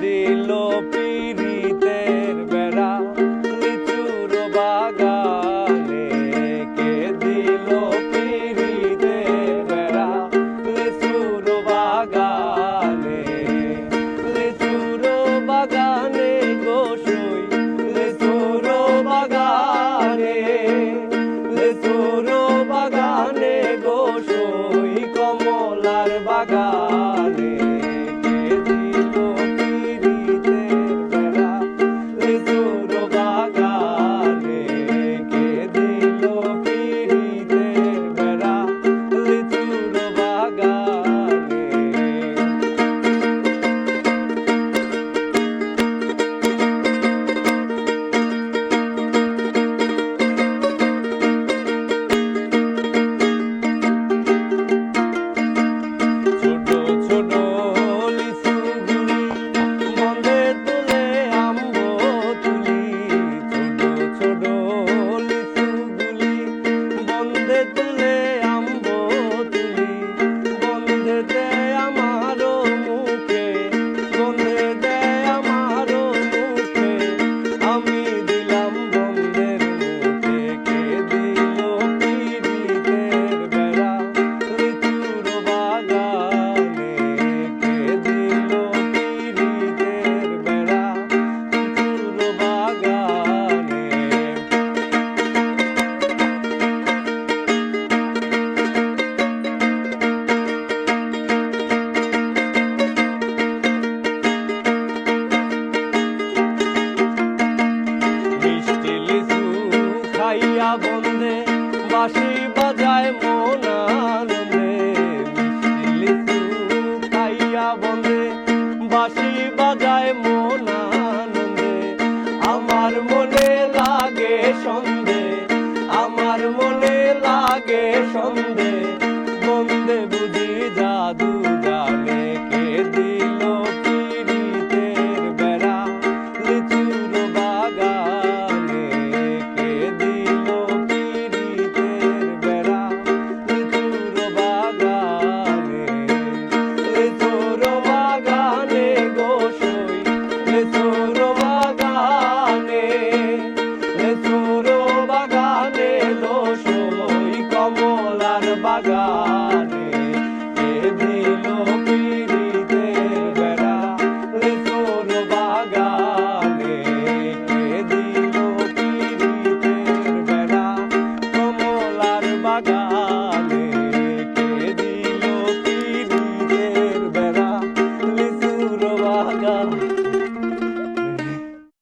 দিল পিরিতের বেড়া নিচুর বাগা রে যায় মন আনন্দে। আমার মনে লাগে সন্ধে আমার মনে লাগে সন্ধে। God.